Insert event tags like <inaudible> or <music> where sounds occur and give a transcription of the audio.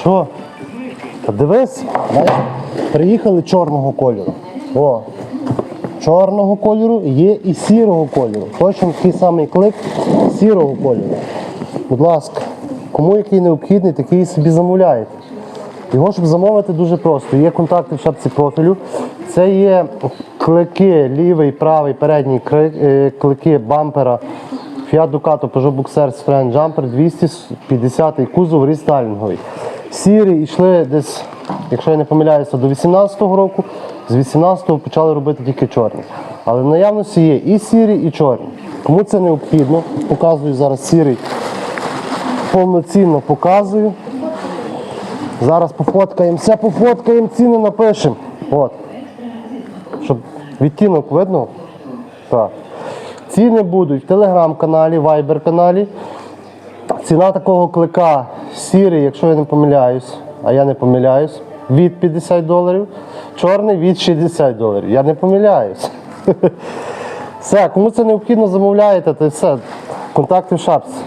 Що? Дивись, приїхали чорного кольору. О, чорного кольору є і сірого кольору. Точно такий самий клик сірого кольору. Будь ласка, кому який необхідний, такий собі замовляєте. Його, щоб замовити, дуже просто. Є контакти в шапці профілю. Це є клики, лівий, правий, передній е, клики бампера Fiat Ducato Peugeot Boxer Friend Jumper 250 кузов рестайлінговий. Сірі йшли десь, якщо я не помиляюся, до 18-го року. З 18-го почали робити тільки чорні. Але в наявності є і сірі, і чорні. Кому це необхідно, показую зараз сірий. Повноцінно показую. Зараз пофоткаємося, пофоткаємо, ціни напишемо. От. Щоб відтінок видно. Так. Ціни будуть в телеграм-каналі, вайбер-каналі. Ціна такого клика сірий, якщо я не помиляюсь, а я не помиляюсь, від 50 доларів. Чорний від 60 доларів. Я не помиляюсь. <laughs> Все, кому це необхідно, замовляєте, то все. Контакти в шапці.